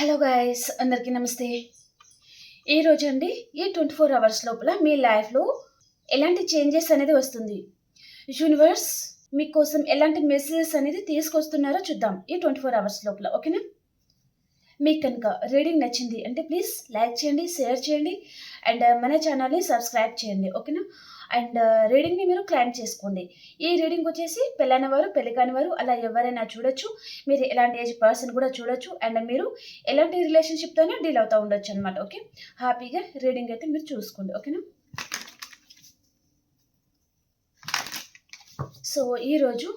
Hello guys అందరికీ నమస్తే. ఈరోజు అండి ఈ ట్వంటీ ఫోర్ అవర్స్ లోపల మీ లైఫ్లో ఎలాంటి చేంజెస్ అనేది వస్తుంది? యూనివర్స్ మీకోసం ఎలాంటి మెసేజెస్ అనేది తీసుకొస్తున్నారో చూద్దాం ఈ ట్వంటీ ఫోర్ అవర్స్ లోపల ఓకేనా? మీకు కనుక రీడింగ్ నచ్చింది అంటే ప్లీజ్ లైక్ చేయండి షేర్ చేయండి అండ్ మన ఛానల్ని సబ్స్క్రైబ్ చేయండి ఓకేనా? అండ్ రీడింగ్ని మీరు క్లైమ్ చేసుకోండి. ఈ రీడింగ్ వచ్చేసి పెళ్ళైన వారు పెళ్ళి కాని వారు అలా ఎవరైనా చూడొచ్చు. మీరు ఎలాంటి ఏజ్ పర్సన్ కూడా చూడొచ్చు. అండ్ మీరు ఎలాంటి రిలేషన్షిప్తోనే డీల్ అవుతూ ఉండొచ్చు అనమాట ఓకే? హ్యాపీగా రీడింగ్ అయితే మీరు చూసుకోండి ఓకేనా? సో ఈరోజు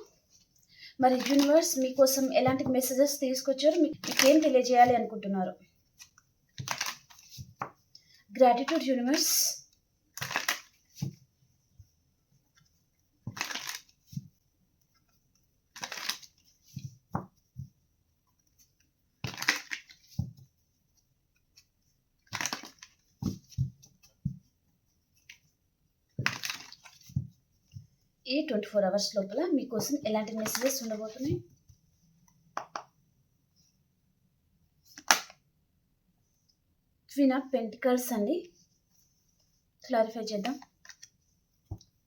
మరి యూనివర్స్ మీకోసం ఎలాంటి మెసేజెస్ తీసుకొచ్చారు మీకు మీకేం తెలియజేయాలి అనుకుంటున్నారు? గ్రాటిట్యూడ్ యూనివర్స్ ఈ ట్వంటీ ఫోర్ అవర్స్ లోపల మీకోసం ఎలాంటి మెసేజెస్ ఉండబోతున్నాయి? క్వీన్ ఆఫ్ పెంటికల్స్ అండి. క్లారిఫై చేద్దాం.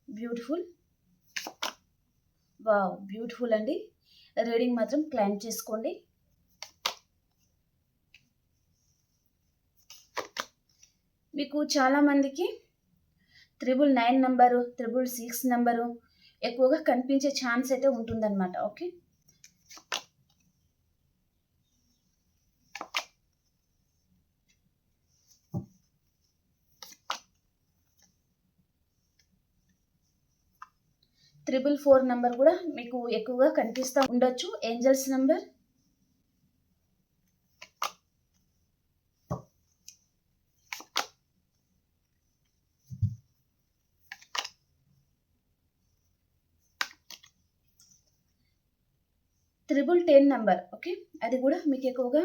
బ్యూటిఫుల్ వావ్ బ్యూటిఫుల్ అండి. రీడింగ్ మాత్రం క్లైమ్ చేసుకోండి. మీకు చాలామందికి triple nine number triple six number ఎక్కువగా కనిపించే ఛాన్స్ అయితే ఉంటుందన్నమాట ఓకే? త్రిబుల్ ఫోర్ నెంబర్ కూడా మీకు ఎక్కువగా కనిపిస్తూ ఉండొచ్చు. Angels number triple ten number okay అది కూడా మీకు ఎక్కువగా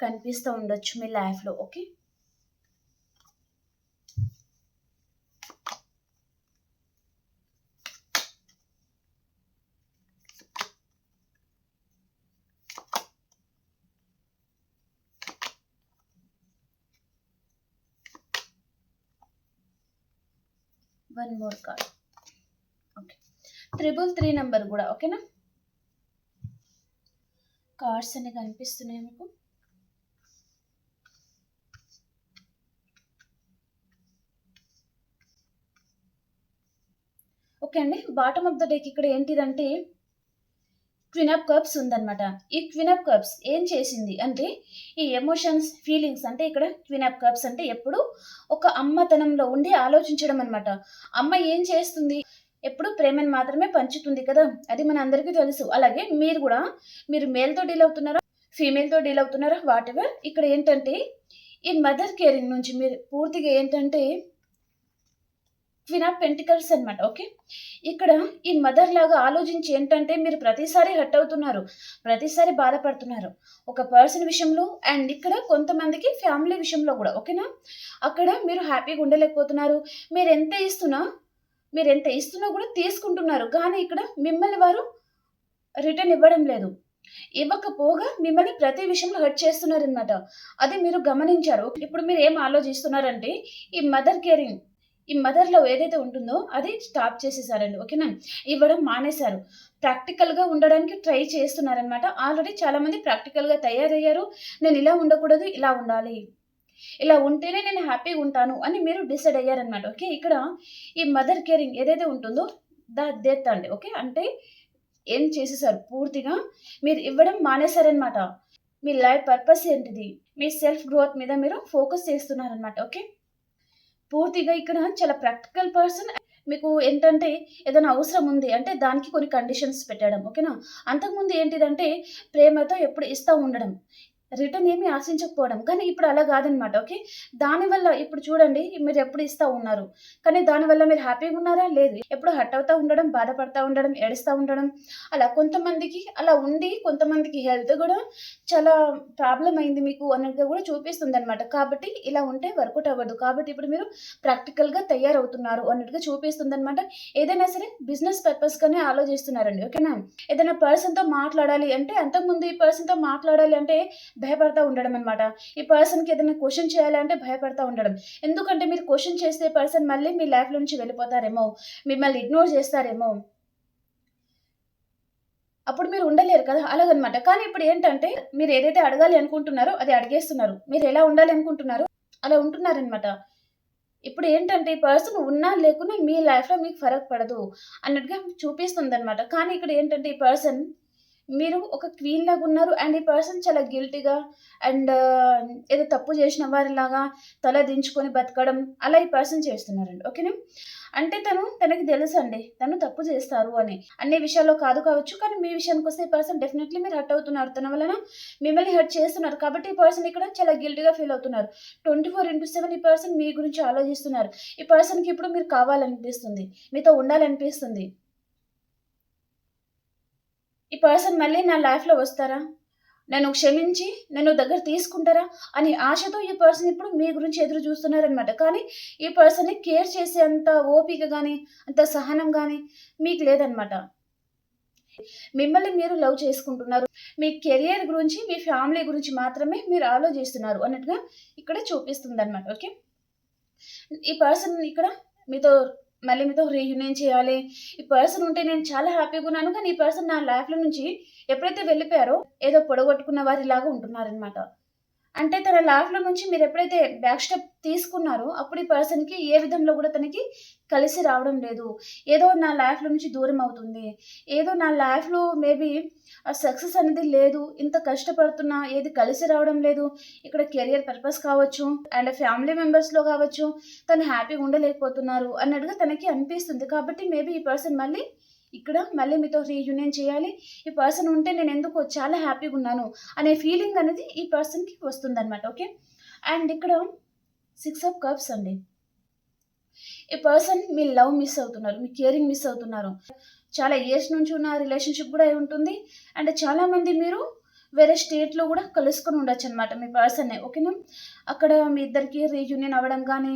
కనిపిస్తూ ఉండొచ్చు మీ లైఫ్లో okay one more card okay triple three number కూడా ఓకేనా కార్డ్స్ అనేవి కనిపిస్తున్నాయి మీకు? ఓకే అండి బాటమ్ ఆఫ్ ద డేకి ఇక్కడ ఏంటిదంటే క్విన్ ఆఫ్ కప్స్ ఉందన్నమాట. ఈ క్విన్ ఆఫ్ కప్స్ ఏం చేసింది అంటే ఈ ఎమోషన్స్ ఫీలింగ్స్ అంటే ఇక్కడ క్విన్ ఆఫ్ కప్స్ అంటే ఎప్పుడు ఒక అమ్మతనంలో ఉండి ఆలోచించడం అనమాట అమ్మ ఏం చేస్తుంది? ఎప్పుడు ప్రేమను మాత్రమే పంచుతుంది కదా? అది మన అందరికీ తెలుసు. అలాగే మీరు కూడా మీరు మేల్తో డీల్ అవుతున్నారా ఫీమేల్తో డీల్ అవుతున్నారా వాటెవర్ ఇక్కడ ఏంటంటే ఈ మదర్ కేరింగ్ నుంచి మీరు పూర్తిగా ఏంటంటే క్వీన్ ఆఫ్ పెంటికల్స్ అనమాట ఓకే ఇక్కడ ఈ మదర్ లాగా ఆలోచించి ఏంటంటే మీరు ప్రతిసారి హట్ అవుతున్నారు ప్రతిసారి బాధపడుతున్నారు. ఒక పర్సన్ విషయంలో అండ్ ఇక్కడ కొంతమందికి ఫ్యామిలీ విషయంలో కూడా ఓకేనా అక్కడ మీరు హ్యాపీగా ఉండలేకపోతున్నారు. మీరు ఎంత ఇస్తున్నా మీరు ఎంత ఇస్తున్నా కూడా తీసుకుంటున్నారు. కానీ ఇక్కడ మిమ్మల్ని వారు రిటర్న్ ఇవ్వడం లేదు. ఇవ్వకపోగా మిమ్మల్ని ప్రతి విషయంలో హర్ట్ చేస్తున్నారనమాట అది మీరు గమనించారు. ఇప్పుడు మీరు ఏం ఆలోచిస్తున్నారంటే ఈ మదర్ కేరింగ్ ఈ మదర్లో ఏదైతే ఉంటుందో అది స్టాప్ చేసేసారండి. ఓకేనా ఇవ్వడం మానేశారు. ప్రాక్టికల్గా ఉండడానికి ట్రై చేస్తున్నారనమాట ఆల్రెడీ చాలామంది ప్రాక్టికల్గా తయారయ్యారు. నేను ఇలా ఉండకూడదు ఇలా ఉండాలి. ఇలా ఉంటేనే నేను హ్యాపీగా ఉంటాను అని మీరు డిసైడ్ అయ్యారనమాట ఓకే? ఇక్కడ ఈ మదర్ కేరింగ్ ఏదైతే ఉంటుందో దా డెత్ అండి ఓకే? అంటే ఏం చేసేసారు? పూర్తిగా మీరు ఇవ్వడం మానేశారనమాట మీ లైఫ్ పర్పస్ ఏంటిది? మీ సెల్ఫ్ గ్రోత్ మీద మీరు ఫోకస్ చేస్తున్నారనమాట ఓకే? పూర్తిగా ఇక్కడ చాలా ప్రాక్టికల్ పర్సన్ మీకు ఏంటంటే ఏదైనా అవసరం ఉంది అంటే దానికి కొన్ని కండిషన్స్ పెట్టడం ఓకేనా? అంతకుముందు ఏంటిదంటే ప్రేమతో ఎప్పుడు ఇస్తూ ఉండడం రిటర్న్ ఏమీ ఆశించకపోవడం. కానీ ఇప్పుడు అలా కాదనమాట ఓకే? దానివల్ల ఇప్పుడు చూడండి మీరు ఎప్పుడు ఇస్తూ ఉన్నారు. కానీ దానివల్ల మీరు హ్యాపీగా ఉన్నారా? లేదు. ఎప్పుడు హట్ అవుతూ ఉండడం బాధపడతా ఉండడం ఏడుస్తూ ఉండడం అలా కొంతమందికి అలా ఉండి కొంతమందికి హెల్త్ కూడా చాలా ప్రాబ్లం అయింది మీకు అన్నట్టుగా కూడా చూపిస్తుంది అనమాట కాబట్టి ఇలా ఉంటే వర్కౌట్ అవ్వదు. కాబట్టి ఇప్పుడు మీరు ప్రాక్టికల్గా తయారవుతున్నారు అన్నట్టుగా చూపిస్తుంది అనమాట ఏదైనా సరే బిజినెస్ పర్పస్గానే ఆలోచిస్తున్నారండి ఓకేనా? ఏదైనా పర్సన్తో మాట్లాడాలి అంటే అంతకుముందు ఈ పర్సన్తో మాట్లాడాలి అంటే భయపడతా ఉండడం అనమాట ఈ పర్సన్కి ఏదైనా క్వశ్చన్ చేయాలంటే భయపడతా ఉండడం. ఎందుకంటే మీరు క్వశ్చన్ చేస్తే పర్సన్ మళ్ళీ మీ లైఫ్లో నుంచి వెళ్ళిపోతారేమో మిమ్మల్ని ఇగ్నోర్ చేస్తారేమో. అప్పుడు మీరు ఉండలేరు కదా అలాగనమాట. కానీ ఇప్పుడు ఏంటంటే మీరు ఏదైతే అడగాలి అనుకుంటున్నారో అది అడిగేస్తున్నారు. మీరు ఎలా ఉండాలి అనుకుంటున్నారో? అలా ఉంటున్నారనమాట ఇప్పుడు ఏంటంటే ఈ పర్సన్ ఉన్నా లేకున్నా మీ లైఫ్లో మీకు ఫరక్ పడదు అన్నట్టుగా చూపిస్తుంది అనమాట కానీ ఇక్కడ ఏంటంటే ఈ పర్సన్ మీరు ఒక క్వీన్ లాగా ఉన్నారు అండ్ ఈ పర్సన్ చాలా గిల్టీగా అండ్ ఏదో తప్పు చేసిన వారిలాగా తల దించుకొని బతకడం అలా ఈ పర్సన్ చేస్తున్నారండి. ఓకేనా? అంటే తను తనకి తెలుసు అండి తను తప్పు చేస్తారు అని. అన్ని విషయాల్లో కాదు కావచ్చు కానీ మీ విషయానికి వస్తే ఈ పర్సన్ డెఫినెట్లీ మీరు హర్ట్ అవుతున్నారు తన వలన మిమ్మల్ని హర్ట్ చేస్తున్నారు. కాబట్టి ఈ పర్సన్ ఇక్కడ చాలా గిల్టీగా ఫీల్ అవుతున్నారు. ట్వంటీ ఫోర్ ఇంటూ సెవెన్ ఈ పర్సన్ మీ గురించి ఆలోచిస్తున్నారు. ఈ పర్సన్కి ఇప్పుడు మీరు కావాలనిపిస్తుంది మీతో ఉండాలనిపిస్తుంది. ఈ పర్సన్ మళ్ళీ నా లైఫ్లో వస్తారా? నన్ను క్షమించి నన్ను దగ్గర తీసుకుంటారా? అని ఆశతో ఈ పర్సన్ ఇప్పుడు మీ గురించి ఎదురు చూస్తున్నారనమాట కానీ ఈ పర్సన్ని కేర్ చేసే అంత ఓపిక కానీ అంత సహనం కానీ మీకు లేదనమాట మిమ్మల్ని మీరు లవ్ చేసుకుంటున్నారు. మీ కెరియర్ గురించి మీ ఫ్యామిలీ గురించి మాత్రమే మీరు ఆలోచిస్తున్నారు అన్నట్టుగా ఇక్కడ చూపిస్తుంది అనమాట ఓకే? ఈ పర్సన్ ఇక్కడ మీతో మళ్ళీ మీతో రీయూనియన్ చేయాలి. ఈ పర్సన్ ఉంటే నేను చాలా హ్యాపీగా ఉన్నాను. కానీ ఈ పర్సన్ నా లైఫ్లో నుంచి ఎప్పుడైతే వెళ్ళిపోయారో ఏదో పొడగొట్టుకున్న వారిలాగా ఉంటున్నారనమాట అంటే తన లైఫ్లో నుంచి మీరు ఎప్పుడైతే బ్యాక్ స్టెప్ తీసుకున్నారో అప్పుడు ఈ పర్సన్కి ఏ విధంలో కూడా తనకి కలిసి రావడం లేదు. ఏదో నా లైఫ్లో నుంచి దూరం అవుతుంది. ఏదో నా లైఫ్లో మేబీ సక్సెస్ అనేది లేదు. ఇంత కష్టపడుతున్నా ఏది కలిసి రావడం లేదు. ఇక్కడ కెరియర్ పర్పస్ కావచ్చు అండ్ ఫ్యామిలీ మెంబర్స్లో కావచ్చు తను హ్యాపీగా ఉండలేకపోతున్నారు అన్నట్టుగా తనకి అనిపిస్తుంది. కాబట్టి మేబీ ఈ పర్సన్ మళ్ళీ ఇక్కడ మళ్ళీ మీతో రీయూనియన్ చేయాలి. ఈ పర్సన్ ఉంటే నేను ఎందుకు చాలా హ్యాపీగా ఉన్నాను అనే ఫీలింగ్ అనేది ఈ పర్సన్కి వస్తుందన్నమాట ఓకే అండ్ ఇక్కడ సిక్స్ ఆఫ్ కప్స్ అండి. ఈ పర్సన్ మీ లవ్ మిస్ అవుతున్నారు మీ కేరింగ్ మిస్ అవుతున్నారు. చాలా ఇయర్స్ నుంచి ఉన్న రిలేషన్షిప్ కూడా అయి ఉంటుంది. అండ్ చాలామంది మీరు వేరే స్టేట్లో కూడా కలుసుకొని ఉండొచ్చు అనమాట మీ పర్సన్నే ఓకేనా అక్కడ మీ ఇద్దరికి రీయూనియన్ అవ్వడం కానీ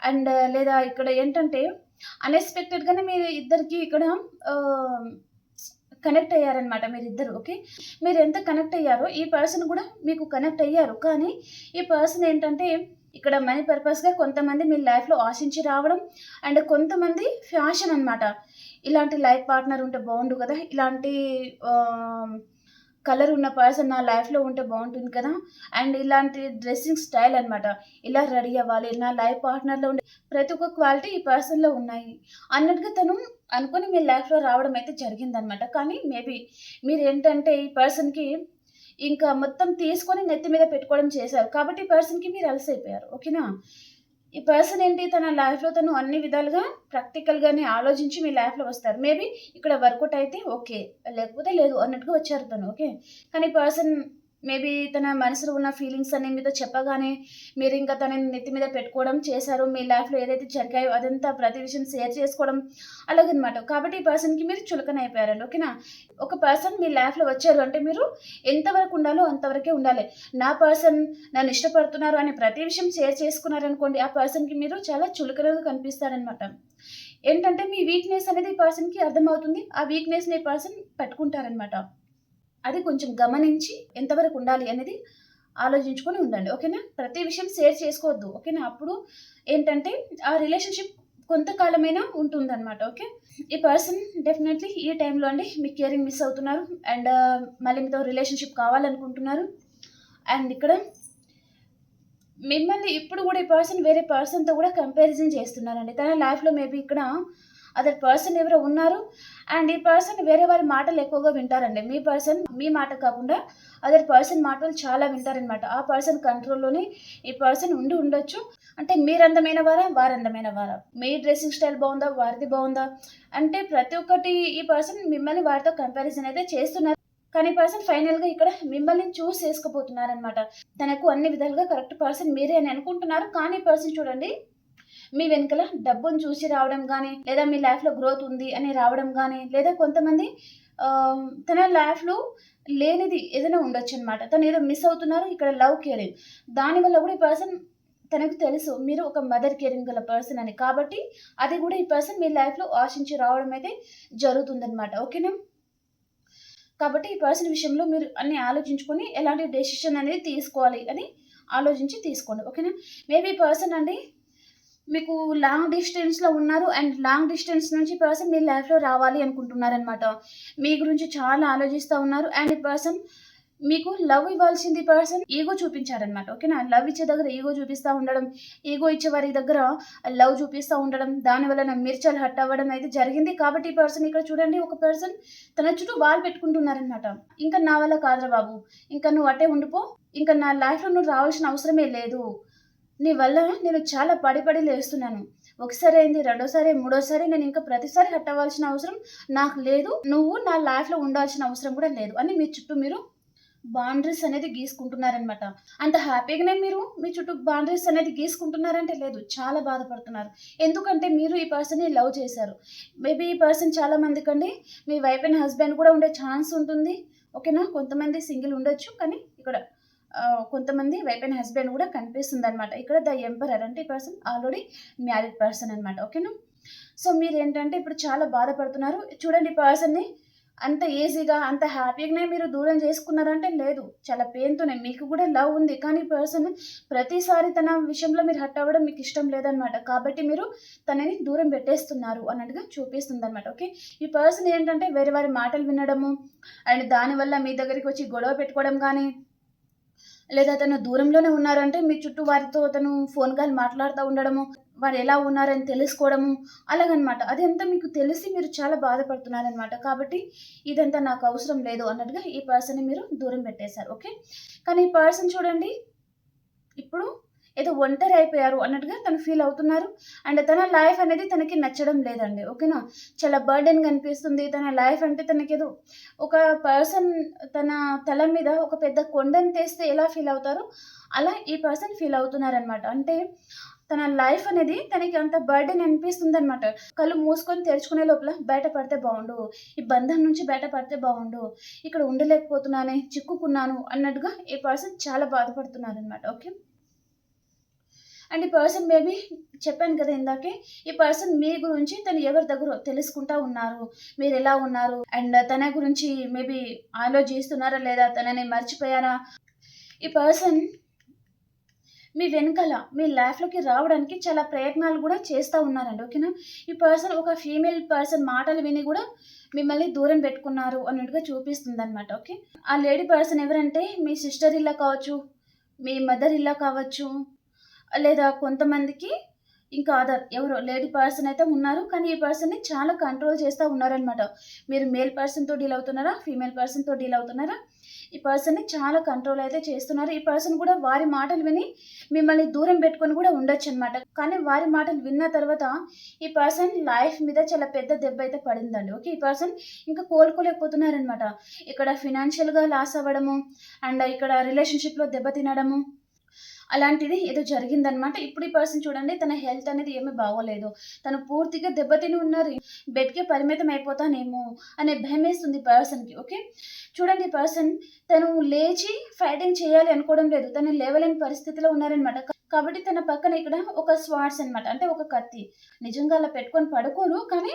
అండ్ లేదా ఇక్కడ ఏంటంటే అన్ఎక్స్పెక్టెడ్గానే మీరు ఇద్దరికి ఇక్కడ కనెక్ట్ అయ్యారనమాట మీరిద్దరు ఓకే? మీరు ఎంత కనెక్ట్ అయ్యారో ఈ పర్సన్ కూడా మీకు కనెక్ట్ అయ్యారు. కానీ ఈ పర్సన్ ఏంటంటే ఇక్కడ మనీ పర్పస్గా కొంతమంది మీ లైఫ్లో ఆశించి రావడం అండ్ కొంతమంది ఫ్యాషన్ అనమాట ఇలాంటి లైఫ్ పార్ట్నర్ ఉంటే బాగుండు కదా? ఇలాంటి కలర్ ఉన్న పర్సన్ నా లైఫ్లో ఉంటే బాగుంటుంది కదా. అండ్ ఇలాంటి డ్రెస్సింగ్ స్టైల్ అనమాట ఇలా రెడీ అవ్వాలి. నా లైఫ్ పార్ట్నర్లో ఉండే ప్రతి ఒక్క క్వాలిటీ ఈ పర్సన్లో ఉన్నాయి. అన్నట్టుగా తను అనుకుని మీ లైఫ్లో రావడం అయితే జరిగిందనమాట కానీ మేబీ మీరు ఏంటంటే ఈ పర్సన్కి ఇంకా మొత్తం తీసుకొని నెత్తి మీద పెట్టుకోవడం చేశారు. కాబట్టి ఈ పర్సన్కి మీరు అలసైపోయారు. ఓకేనా? ఈ పర్సన్ ఏంటి? తన లైఫ్లో తను అన్ని విధాలుగా ప్రాక్టికల్గానే ఆలోచించి మీ లైఫ్లో వస్తారు. మేబీ ఇక్కడ వర్కౌట్ అయితే ఓకే లేకపోతే లేదు అన్నట్టుగా వచ్చారు తను ఓకే కానీ పర్సన్ మేబీ తన మనసులో ఉన్న ఫీలింగ్స్ అన్ని మీద చెప్పగానే మీరు ఇంకా తనని నెత్తి మీద పెట్టుకోవడం చేశారు. మీ లైఫ్లో ఏదైతే జరిగాయో అదంతా ప్రతి విషయం షేర్ చేసుకోవడం అలాగనమాట. కాబట్టి ఈ పర్సన్కి మీరు చులకన అయిపోయారండి. ఓకేనా ఒక పర్సన్ మీ లైఫ్లో వచ్చారు అంటే మీరు ఎంతవరకు ఉండాలో అంతవరకే ఉండాలి. నా పర్సన్ నన్ను ఇష్టపడుతున్నారు అని ప్రతి విషయం షేర్ చేసుకున్నారనుకోండి ఆ పర్సన్కి మీరు చాలా చులకనగా కనిపిస్తారనమాట. ఏంటంటే మీ వీక్నెస్ అనేది ఈ పర్సన్కి అర్థమవుతుంది. ఆ వీక్నెస్ని ఈ పర్సన్ పట్టుకుంటారనమాట. అది కొంచెం గమనించి ఎంతవరకు ఉండాలి అనేది ఆలోచించుకొని ఉండండి. ఓకేనా? ప్రతి విషయం షేర్ చేసుకోవద్దు. ఓకేనా? అప్పుడు ఏంటంటే ఆ రిలేషన్షిప్ కొంతకాలమైనా ఉంటుందన్నమాట. ఓకే? ఈ పర్సన్ డెఫినెట్లీ ఈ టైంలో అండి మీ కేరింగ్ మిస్ అవుతున్నారు. అండ్ మళ్ళీ మీతో రిలేషన్షిప్ కావాలనుకుంటున్నారు. అండ్ ఇక్కడ మిమ్మల్ని ఇప్పుడు కూడా ఈ పర్సన్ వేరే పర్సన్తో కూడా కంపారిజన్ చేస్తున్నారండి. తన లైఫ్లో మేబీ ఇక్కడ అదర్ పర్సన్ ఎవరో ఉన్నారు. అండ్ ఈ పర్సన్ వేరే వారి మాటలు ఎక్కువగా వింటారండి. మీ పర్సన్ మీ మాట కాకుండా అదర్ పర్సన్ మాటలు చాలా వింటారనమాట ఆ పర్సన్ కంట్రోల్లోనే ఈ పర్సన్ ఉండి ఉండొచ్చు. అంటే మీరు అందమైన వారా వారు అందమైన వారా? మీ డ్రెస్సింగ్ స్టైల్ బాగుందా వారిది బాగుందా? అంటే ప్రతి ఒక్కటి ఈ పర్సన్ మిమ్మల్ని వారితో కంపారిజన్ అయితే చేస్తున్నారు. కానీ పర్సన్ ఫైనల్గా ఇక్కడ మిమ్మల్ని చూస్ చేసుకోబోతున్నారనమాట తనకు అన్ని విధాలుగా కరెక్ట్ పర్సన్ మీరే అని అనుకుంటున్నారు. కానీ పర్సన్ చూడండి మీ వెనుకల డబ్బును చూసి రావడం కానీ లేదా మీ లైఫ్లో గ్రోత్ ఉంది అని రావడం కానీ లేదా కొంతమంది తన లైఫ్లో లేనిది ఏదైనా ఉండొచ్చు అనమాట తను ఏదో మిస్ అవుతున్నారు ఇక్కడ లవ్ కేరింగ్ దానివల్ల కూడా ఈ పర్సన్ తనకు తెలుసు మీరు ఒక మదర్ కేరింగ్ గల పర్సన్ అని. కాబట్టి అది కూడా ఈ పర్సన్ మీ లైఫ్లో ఆశించి రావడం అయితే జరుగుతుందనమాట ఓకేనా కాబట్టి ఈ పర్సన్ విషయంలో మీరు అన్ని ఆలోచించుకొని ఎలాంటి డెసిషన్ అనేది తీసుకోవాలి అని ఆలోచించి తీసుకోండి. ఓకేనా మేబీ పర్సన్ అండి మీకు లాంగ్ డిస్టెన్స్లో ఉన్నారు అండ్ లాంగ్ డిస్టెన్స్ నుంచి పర్సన్ మీ లైఫ్లో రావాలి అనుకుంటున్నారనమాట మీ గురించి చాలా ఆలోచిస్తూ ఉన్నారు అండ్ ఈ పర్సన్ మీకు లవ్ ఇవ్వాల్సింది పర్సన్ ఈగో చూపించారనమాట ఓకేనా లవ్ ఇచ్చే దగ్గర ఈగో చూపిస్తూ ఉండడం ఈగో ఇచ్చే వారి దగ్గర లవ్ చూపిస్తూ ఉండడం దాని వలన మిర్చల్ హట్ అవ్వడం అయితే జరిగింది. కాబట్టి ఈ పర్సన్ ఇక్కడ చూడండి ఒక పర్సన్ తన చుట్టూ బాల్ పెట్టుకుంటున్నారనమాట ఇంకా నా వల్ల కాదురా బాబు. ఇంకా నువ్వు అట్టే ఉండిపో. ఇంకా నా లైఫ్లో నువ్వు రావాల్సిన అవసరమే లేదు. నీ వల్ల నేను చాలా పడి పడి లేస్తున్నాను. ఒకసారి అయింది రెండోసారి మూడోసారి నేను ఇంకా ప్రతిసారి హట్ అవ్వాల్సిన అవసరం నాకు లేదు. నువ్వు నా లైఫ్లో ఉండాల్సిన అవసరం కూడా లేదు అని మీ చుట్టూ మీరు బౌండరీస్ అనేది గీసుకుంటున్నారనమాట అంత హ్యాపీగానే మీరు మీ చుట్టూ బౌండరీస్ అనేది గీసుకుంటున్నారంటే లేదు చాలా బాధపడుతున్నారు. ఎందుకంటే మీరు ఈ పర్సన్ని లవ్ చేశారు. మేబీ ఈ పర్సన్ చాలా మందికి అండి మీ వైఫ్ అండ్ హస్బెండ్ కూడా ఉండే ఛాన్స్ ఉంటుంది. ఓకేనా కొంతమంది సింగిల్ ఉండొచ్చు కానీ ఇక్కడ కొంతమంది వైఫ్ అండ్ హస్బెండ్ కూడా కనిపిస్తుంది అనమాట ఇక్కడ ద ఎంపరర్ అంటే ఈ పర్సన్ ఆల్రెడీ మ్యారీడ్ పర్సన్ అనమాట ఓకేనా? సో మీరు ఏంటంటే ఇప్పుడు చాలా బాధపడుతున్నారు. చూడండి పర్సన్ని అంత ఈజీగా అంత హ్యాపీగానే మీరు దూరం చేసుకున్నారంటే లేదు. చాలా పెయిన్తోనే మీకు కూడా లవ్ ఉంది. కానీ పర్సన్ ప్రతిసారి తన విషయంలో మీరు హట్ అవ్వడం మీకు ఇష్టం లేదనమాట కాబట్టి మీరు తనని దూరం పెట్టేస్తున్నారు అన్నట్టుగా చూపిస్తుంది అనమాట ఓకే? ఈ పర్సన్ ఏంటంటే వేరే వారి మాటలు వినడము అండ్ దానివల్ల మీ దగ్గరికి వచ్చి గొడవ పెట్టుకోవడం కానీ లేదా తను దూరంలోనే ఉన్నారంటే మీ చుట్టూ వారితో తను ఫోన్ కాల్ మాట్లాడుతూ ఉండడము వారు ఎలా ఉన్నారని తెలుసుకోవడము అలాగనమాట. అదంతా మీకు తెలిసి మీరు చాలా బాధపడుతున్నారనమాట. కాబట్టి ఇదంతా నాకు అవసరం లేదు అన్నట్టుగా ఈ పర్సన్ని మీరు దూరం పెట్టేశారు ఓకే? కానీ ఈ పర్సన్ చూడండి ఇప్పుడు ఏదో ఒంటరి అయిపోయారు అన్నట్టుగా తను ఫీల్ అవుతున్నారు. అండ్ తన లైఫ్ అనేది తనకి నచ్చడం లేదండి. ఓకేనా చాలా బర్డెన్ కనిపిస్తుంది. తన లైఫ్ అంటే తనకి ఏదో ఒక పర్సన్ తన తల మీద ఒక పెద్ద కొండను తెస్తే ఎలా ఫీల్ అవుతారో? అలా ఈ పర్సన్ ఫీల్ అవుతున్నారనమాట అంటే తన లైఫ్ అనేది తనకి అంత బర్డెన్ అనిపిస్తుంది అనమాట కళ్ళు మూసుకొని తెరుచుకునే లోపల బయటపడితే బాగుండు. ఈ బంధం నుంచి బయటపడితే బాగుండు. ఇక్కడ ఉండలేకపోతున్నానే చిక్కుకున్నాను అన్నట్టుగా ఈ పర్సన్ చాలా బాధపడుతున్నారు అనమాట ఓకే అండ్ ఈ పర్సన్ మేబీ చెప్పాను కదా ఇందాకే ఈ పర్సన్ మీ గురించి తను ఎవరి దగ్గర తెలుసుకుంటా ఉన్నారు? మీరు ఎలా ఉన్నారు? అండ్ తన గురించి మేబీ ఆలోచిస్తున్నారా లేదా? తనని మర్చిపోయారా? ఈ పర్సన్ మీ వెనకాల మీ లైఫ్లోకి రావడానికి చాలా ప్రయత్నాలు కూడా చేస్తూ ఉన్నారండి ఓకేనా ఈ పర్సన్ ఒక ఫీమేల్ పర్సన్ మాటలు విని కూడా మిమ్మల్ని దూరం పెట్టుకున్నారు అన్నట్టుగా చూపిస్తుంది అనమాట ఓకే ఆ లేడీ పర్సన్ ఎవరంటే మీ సిస్టర్ ఇల్లా కావచ్చు మీ మదర్ ఇల్లా కావచ్చు లేదా కొంతమందికి ఇంకా అదర్ ఎవరో లేడీ పర్సన్ అయితే ఉన్నారు. కానీ ఈ పర్సన్ని చాలా కంట్రోల్ చేస్తూ ఉన్నారనమాట మీరు మేల్ పర్సన్తో డీల్ అవుతున్నారా? ఫీమేల్ పర్సన్తో డీల్ అవుతున్నారా? ఈ పర్సన్ని చాలా కంట్రోల్ అయితే చేస్తున్నారు. ఈ పర్సన్ కూడా వారి మాటలు విని మిమ్మల్ని దూరం పెట్టుకొని కూడా ఉండొచ్చు అనమాట కానీ వారి మాటలు విన్న తర్వాత ఈ పర్సన్ లైఫ్ మీద చాలా పెద్ద దెబ్బ అయితే పడిందండి. ఓకే ఈ పర్సన్ ఇంకా కోలుకోలేకపోతున్నారనమాట ఇక్కడ ఫినాన్షియల్గా లాస్ అవ్వడము అండ్ ఇక్కడ రిలేషన్షిప్లో దెబ్బ తినడము అలాంటిది ఏదో జరిగిందనమాట ఇప్పుడు ఈ పర్సన్ చూడండి తన హెల్త్ అనేది ఏమీ బాగోలేదు. తను పూర్తిగా దెబ్బతిని ఉన్నారు. బెడ్కే పరిమితం అయిపోతానేమో అనే భయం వేస్తుంది పర్సన్కి ఓకే చూడండి పర్సన్ తను లేచి ఫైటింగ్ చేయాలి అనుకోవడం లేదు. తను లేవలేని పరిస్థితిలో ఉన్నారనమాట కాబట్టి తన పక్కన ఇక్కడ ఒక స్వాట్స్ అన్నమాట. అంటే ఒక కత్తి. నిజంగా అలా పెట్టుకొని పడుకోరు కానీ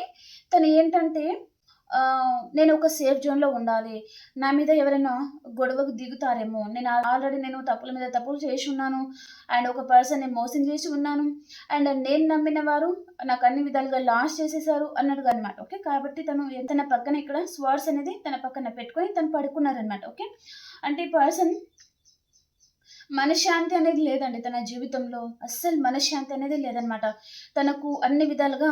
తను ఏంటంటే నేను ఒక సేఫ్ జోన్లో ఉండాలి. నా మీద ఎవరైనా గొడవకు దిగుతారేమో. నేను ఆల్రెడీ నేను తప్పుల మీద తప్పులు చేసి ఉన్నాను. అండ్ ఒక పర్సన్ని మోసం చేసి ఉన్నాను. అండ్ నేను నమ్మిన వారు నాకు అన్ని విధాలుగా లాస్ చేసేసారు అన్నాడు అనమాట ఓకే? కాబట్టి తను తన పక్కన ఇక్కడ స్వర్డ్స్ అనేది తన పక్కన పెట్టుకొని తను పడుకున్నారనమాట ఓకే? అంటే ఈ పర్సన్ మనశ్శాంతి అనేది లేదండి తన జీవితంలో. అస్సలు మనశ్శాంతి అనేది లేదనమాట. తనకు అన్ని విధాలుగా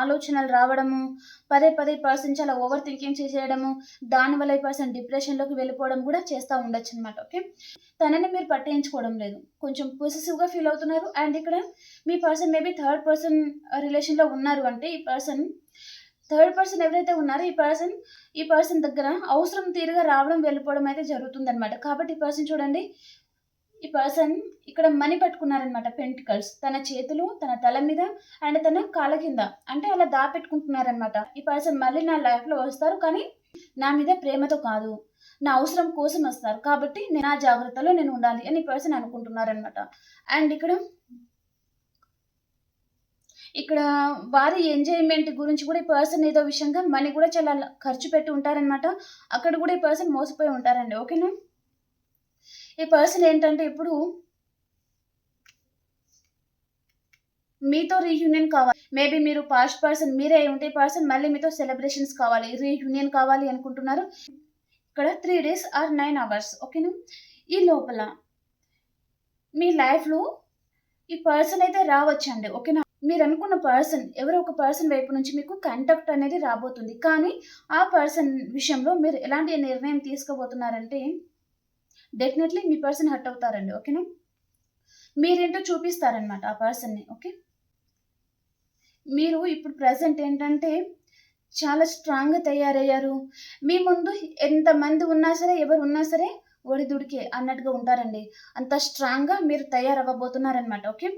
ఆలోచనలు రావడము పదే పదే పర్సన్ చాలా ఓవర్ థింకింగ్ చేసేయడము దానివల్ల ఈ పర్సన్ డిప్రెషన్లోకి వెళ్ళిపోవడం కూడా చేస్తూ ఉండొచ్చు అనమాట ఓకే? తనని మీరు పట్టించుకోవడం లేదు. కొంచెం పొసెసివ్గా ఫీల్ అవుతున్నారు అండ్ ఇక్కడ మీ పర్సన్ మేబీ థర్డ్ పర్సన్ రిలేషన్లో ఉన్నారు అంటే ఈ పర్సన్ థర్డ్ పర్సన్ ఎవరైతే ఉన్నారో ఈ పర్సన్ ఈ పర్సన్ దగ్గర అవసరం తీరుగా రావడం వెళ్ళిపోవడం అయితే జరుగుతుందన్నమాట కాబట్టి ఈ పర్సన్ చూడండి ఈ పర్సన్ ఇక్కడ మనీ పట్టుకున్నారనమాట పెంటికల్స్. తన చేతులు తన తల మీద అండ్ తన కాళ్ళ కింద. అంటే అలా దాపెట్టుకుంటున్నారనమాట ఈ పర్సన్ మళ్ళీ నా లైఫ్లో వస్తారు కానీ నా మీద ప్రేమతో కాదు. నా అవసరం కోసం వస్తారు. కాబట్టి నేను నా జాగ్రత్తలో నేను ఉండాలి అని ఈ పర్సన్ అనుకుంటున్నారనమాట అండ్ ఇక్కడ ఇక్కడ వారి ఎంజాయ్మెంట్ గురించి కూడా ఈ పర్సన్ ఏదో విషయంగా మనీ కూడా చాలా ఖర్చు పెట్టి ఉంటారనమాట అక్కడ కూడా ఈ పర్సన్ మోసపోయి ఉంటారండి. ఓకేనా? ఈ పర్సన్ ఏంటంటే ఇప్పుడు మీతో రీయూనియన్ కావాలి. మేబీ మీరు పాస్ట్ పర్సన్ మీరే ఉంటే పర్సన్ మళ్ళీ మీతో సెలబ్రేషన్స్ కావాలి. రీయూనియన్ కావాలి అనుకుంటున్నారు. ఇక్కడ three days or nine hours ఓకేనా ఈ లోపల మీ లైఫ్లో ఈ పర్సన్ అయితే రావచ్చండి ఓకేనా మీరు అనుకున్న పర్సన్ ఎవరో ఒక పర్సన్ వైపు నుంచి మీకు కాంటాక్ట్ అనేది రాబోతుంది. కానీ ఆ పర్సన్ విషయంలో మీరు ఎలాంటి నిర్ణయం తీసుకోబోతున్నారంటే డెఫినెట్లీ మీ పర్సన్ హర్ట్ అవుతారండి ఓకేనా మీరేంటో చూపిస్తారనమాట ఆ పర్సన్ని ఓకే మీరు ఇప్పుడు ప్రజెంట్ ఏంటంటే చాలా స్ట్రాంగ్గా తయారయ్యారు. మీ ముందు ఎంతమంది ఉన్నా సరే ఎవరు ఉన్నా సరే ఒడిదుడికే అన్నట్టుగా ఉంటారండి. అంత స్ట్రాంగ్గా మీరు తయారవ్వబోతున్నారనమాట ఓకే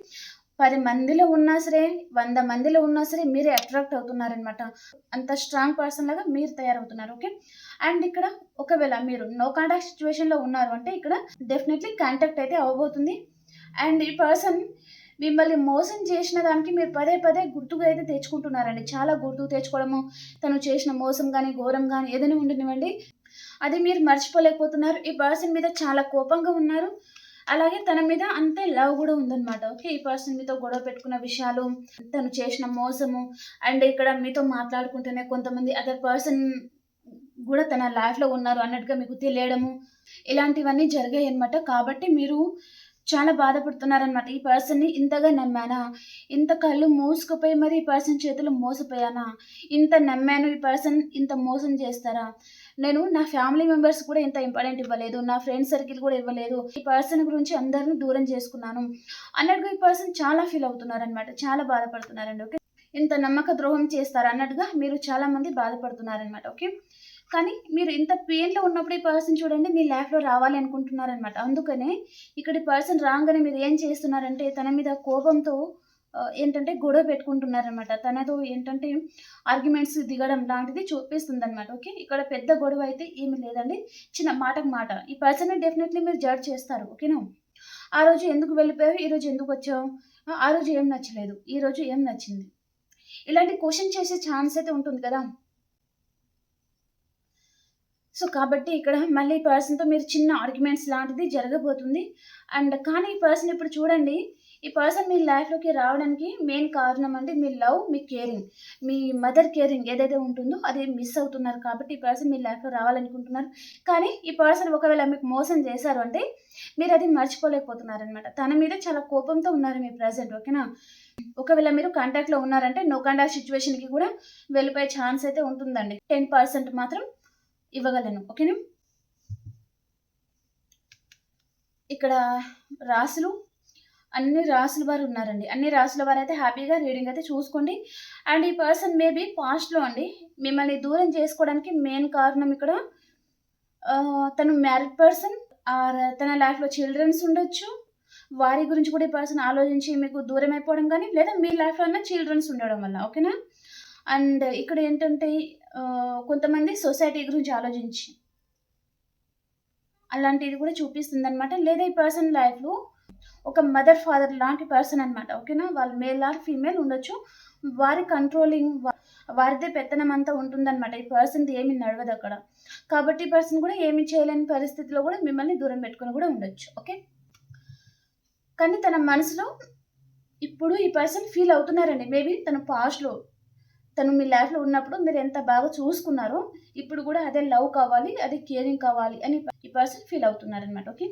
పది మందిలో ఉన్నా సరే వంద మందిలో ఉన్నా సరే మీరే అట్రాక్ట్ అవుతున్నారనమాట అంత స్ట్రాంగ్ పర్సన్ లాగా మీరు తయారవుతున్నారు ఓకే అండ్ ఇక్కడ ఒకవేళ మీరు నో కాంటాక్ట్ సిచ్యువేషన్లో ఉన్నారు అంటే ఇక్కడ డెఫినెట్లీ కాంటాక్ట్ అయితే అవ్వబోతుంది. అండ్ ఈ పర్సన్ మిమ్మల్ని మోసం చేసిన దానికి మీరు పదే పదే గుర్తుగా అయితే తెచ్చుకుంటున్నారండి. చాలా గుర్తు తెచ్చుకోవడము తను చేసిన మోసం కానీ ఘోరం కానీ ఏదైనా ఉండనివ్వండి అది మీరు మర్చిపోలేకపోతున్నారు. ఈ పర్సన్ మీద చాలా కోపంగా ఉన్నారు. అలాగే తన మీద అంతే లవ్ కూడా ఉందన్నమాట. ఓకే ఈ పర్సన్ మీతో గొడవ పెట్టుకున్న విషయాలు తను చేసిన మోసము అండ్ ఇక్కడ మీతో మాట్లాడుకుంటేనే కొంతమంది అదర్ పర్సన్ కూడా తన లైఫ్లో ఉన్నారు అన్నట్టుగా మీకు తెలియడము ఇలాంటివన్నీ జరిగాయి అనమాట కాబట్టి మీరు చాలా బాధపడుతున్నారనమాట ఈ పర్సన్ని ఇంతగా నమ్మానా? ఇంత కళ్ళు మూసుకుపోయి మరి ఈ పర్సన్ చేతులు మోసపోయానా? ఇంత నమ్మాను ఈ పర్సన్ ఇంత మోసం చేస్తారా? నేను నా ఫ్యామిలీ మెంబర్స్ కూడా ఇంత ఇంపార్టెంట్ ఇవ్వలేదు నా ఫ్రెండ్ సర్కిల్ కూడా ఇవ్వలేదు ఈ పర్సన్ గురించి అందరిని దూరం చేసుకున్నాను అన్నట్టుగా ఈ పర్సన్ చాలా ఫీల్ అవుతున్నారనమాట చాలా బాధపడుతున్నారండి ఓకే? ఇంత నమ్మక ద్రోహం చేస్తారు అన్నట్టుగా మీరు చాలా మంది బాధపడుతున్నారనమాట ఓకే? కానీ మీరు ఇంత పెయిన్లో ఉన్నప్పుడు ఈ పర్సన్ చూడండి మీ లైఫ్లో రావాలి అనుకుంటున్నారనమాట అందుకనే ఇక్కడ ఈ పర్సన్ రాగానే మీరు ఏం చేస్తున్నారంటే తన మీద కోపంతో ఏంటంటే గొడవ పెట్టుకుంటున్నారనమాట తనతో ఏంటంటే ఆర్గ్యుమెంట్స్ దిగడం లాంటిది చూపిస్తుంది అనమాట ఓకే ఇక్కడ పెద్ద గొడవ అయితే ఏమీ లేదండి. చిన్న మాటకు మాట. ఈ పర్సన్ డెఫినెట్లీ మీరు జడ్జ్ చేస్తారు. ఓకేనా ఆ రోజు ఎందుకు వెళ్ళిపోయావు? ఈ రోజు ఎందుకు వచ్చావు? ఆ, ఆ రోజు ఏం నచ్చలేదు. ఈ రోజు ఏం నచ్చింది? ఇలాంటి క్వశ్చన్ చేసే ఛాన్స్ అయితే ఉంటుంది కదా? సో కాబట్టి ఇక్కడ మళ్ళీ ఈ పర్సన్తో మీరు చిన్న ఆర్గ్యుమెంట్స్ లాంటిది జరగబోతుంది. అండ్ కానీ ఈ పర్సన్ ఇప్పుడు చూడండి ఈ పర్సన్ మీ లైఫ్లోకి రావడానికి మెయిన్ కారణం అంటే మీ లవ్ మీ కేరింగ్ మీ మదర్ కేరింగ్ ఏదైతే ఉంటుందో అది మిస్ అవుతున్నారు కాబట్టి ఈ పర్సన్ మీ లైఫ్లో రావాలనుకుంటున్నారు. కానీ ఈ పర్సన్ ఒకవేళ మీకు మోసం చేశారు అంటే మీరు అది మర్చిపోలేకపోతున్నారు అనమాట తన మీద చాలా కోపంతో ఉన్నారు మీ ప్రజెంట్ ఓకేనా ఒకవేళ మీరు కాంటాక్ట్లో ఉన్నారంటే నో కాంటాక్ట్ సిచ్యువేషన్కి కూడా వెళ్ళిపోయే ఛాన్స్ అయితే ఉంటుందండి. టెన్ పర్సెంట్ మాత్రం ఇవ్వగలను ఓకేనా ఇక్కడ రాసులు అన్ని రాసుల వారు ఉన్నారండి. అన్ని రాసుల వారు అయితే హ్యాపీగా రీడింగ్ అయితే చూసుకోండి. అండ్ ఈ పర్సన్ మేబీ పాస్ట్లో అండి. మిమ్మల్ని దూరం చేసుకోవడానికి మెయిన్ కారణం ఇక్కడ తను మ్యారీడ్ పర్సన్ ఆర్ తన లైఫ్లో చిల్డ్రన్స్ ఉండొచ్చు. వారి గురించి కూడా ఈ పర్సన్ ఆలోచించి మీకు దూరం అయిపోవడం కానీ లేదా మీ లైఫ్లో ఉన్న చిల్డ్రన్స్ ఉండడం వల్ల ఓకేనా? అండ్ ఇక్కడ ఏంటంటే కొంతమంది సొసైటీ గురించి ఆలోచించి అలాంటిది కూడా చూపిస్తుంది అనమాట లేదా ఈ పర్సన్ లైఫ్లో ఒక మదర్ ఫాదర్ లాంటి పర్సన్ అనమాట ఓకేనా వాళ్ళు మేల్ ఆర్ ఫీమేల్ ఉండొచ్చు. వారి కంట్రోలింగ్ వారిదే పెత్తనం అంతా ఉంటుందన్నమాట. ఈ పర్సన్ది ఏమి నడవదు అక్కడ. కాబట్టి ఈ పర్సన్ కూడా ఏమి చేయలేని పరిస్థితిలో కూడా మిమ్మల్ని దూరం పెట్టుకొని కూడా ఉండొచ్చు ఓకే కానీ తన మనసులో ఇప్పుడు ఈ పర్సన్ ఫీల్ అవుతున్నారండి. మేబీ తన పాస్ట్లో తను మీ లైఫ్లో ఉన్నప్పుడు మీరు ఎంత బాగా చూసుకున్నారో ఇప్పుడు కూడా అదే లవ్ కావాలి అదే కేరింగ్ కావాలి అని ఈ పర్సన్ ఫీల్ అవుతున్నారనమాట ఓకే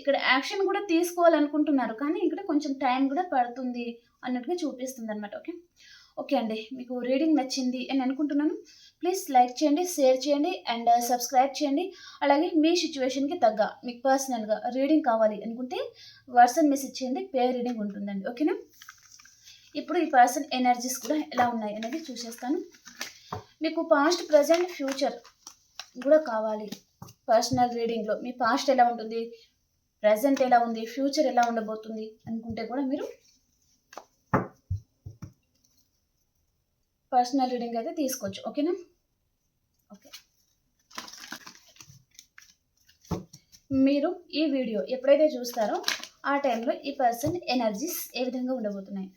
ఇక్కడ యాక్షన్ కూడా తీసుకోవాలనుకుంటున్నారు కానీ ఇక్కడ కొంచెం టైం కూడా పడుతుంది అన్నట్టుగా చూపిస్తుంది అనమాట ఓకే? ఓకే అండి మీకు రీడింగ్ నచ్చింది అని అనుకుంటున్నాను. ప్లీజ్ లైక్ చేయండి షేర్ చేయండి అండ్ సబ్స్క్రైబ్ చేయండి. అలాగే మీ సిచ్యువేషన్కి తగ్గ మీకు పర్సనల్గా రీడింగ్ కావాలి అనుకుంటే వాట్సాప్ మెసేజ్ చేయండి పే రీడింగ్ ఉంటుందండి ఓకేనా? ఇప్పుడు ఈ పర్సన్ ఎనర్జీస్ కూడా ఎలా ఉన్నాయి అనేది చూసేస్తాను. మీకు పాస్ట్ ప్రజెంట్ ఫ్యూచర్ కూడా కావాలి పర్సనల్ రీడింగ్లో. మీ పాస్ట్ ఎలా ఉంటుంది? ప్రజెంట్ ఎలా ఉంది ఫ్యూచర్ ఎలా ఉండబోతుంది అనుకుంటే కూడా మీరు పర్సనల్ రీడింగ్ అయితే తీసుకోవచ్చు. ఓకేనా? ఓకే. మీరు ఈ వీడియో ఎప్పుడైతే చూస్తారో ఆ టైంలో ఈ పర్సన్ ఎనర్జీస్ ఏ విధంగా ఉండబోతున్నాయి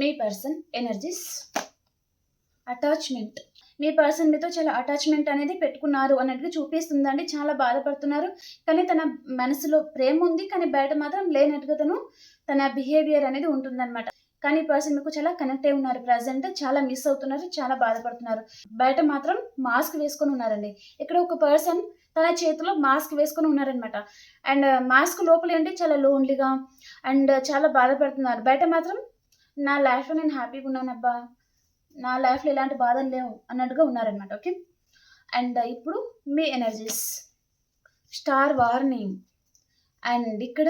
మీ పర్సన్ ఎనర్జీస్ అటాచ్మెంట్ మీ పర్సన్ మీతో చాలా అటాచ్మెంట్ అనేది పెట్టుకున్నారు అన్నట్టుగా చూపిస్తుందండి. చాలా బాధపడుతున్నారు. కానీ తన మనసులో ప్రేమ ఉంది. కానీ బయట మాత్రం లేనట్టుగా తను తన బిహేవియర్ అనేది ఉంటుందన్నమాట. కానీ పర్సన్ మీకు చాలా కనెక్ట్ అయి ఉన్నారు. ప్రజెంట్ చాలా మిస్ అవుతున్నారు. చాలా బాధపడుతున్నారు. బయట మాత్రం మాస్క్ వేసుకొని ఉన్నారండి. ఇక్కడ ఒక పర్సన్ తన చేతిలో మాస్క్ వేసుకొని ఉన్నారనమాట అండ్ మాస్క్ లోపల ఏంటి? చాలా లోన్లీగా అండ్ చాలా బాధపడుతున్నారు. బయట మాత్రం నా లైఫ్లో నేను హ్యాపీగా ఉన్నానబ్బా నా లైఫ్లో ఎలాంటి బాధలు లేవు అన్నట్టుగా ఉన్నారనమాట ఓకే అండ్ ఇప్పుడు మీ ఎనర్జీస్ స్టార్ వార్నింగ్ అండ్ ఇక్కడ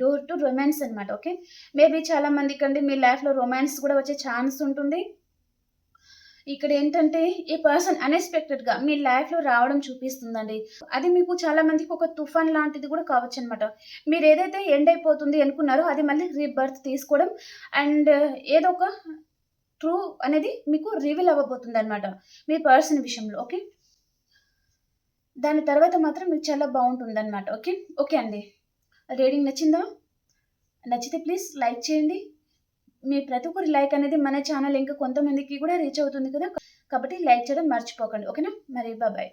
డోర్ టు రొమాన్స్ అనమాట ఓకే మేబీ చాలామందికి అండి మీ లైఫ్లో రొమాన్స్ కూడా వచ్చే ఛాన్స్ ఉంటుంది. ఇక్కడ ఏంటంటే ఈ పర్సన్ అన్ఎక్స్పెక్టెడ్గా మీ లైఫ్లో రావడం చూపిస్తుందండి. అది మీకు చాలా మందికి ఒక తుఫాన్ లాంటిది కూడా కావచ్చు అనమాట మీరు ఏదైతే ఎండ్ అయిపోతుంది అనుకున్నారో అది మళ్ళీ రీబర్త్ తీసుకోవడం అండ్ ఏదో ఒక ట్రూ అనేది మీకు రివీల్ అవ్వబోతుంది అనమాట మీ పర్సన్ విషయంలో ఓకే దాని తర్వాత మాత్రం మీకు చాలా బాగుంటుంది అనమాట ఓకే ఓకే అండి. రీడింగ్ నచ్చిందా? నచ్చితే ప్లీజ్ లైక్ చేయండి. మీ ప్రతి ఒక్కరి లైక్ అనేది మన ఛానల్ ఇంకా కొంతమందికి కూడా రీచ్ అవుతుంది కదా. కాబట్టి లైక్ చేయడం మర్చిపోకండి. ఓకేనా? మరి బాబాయ్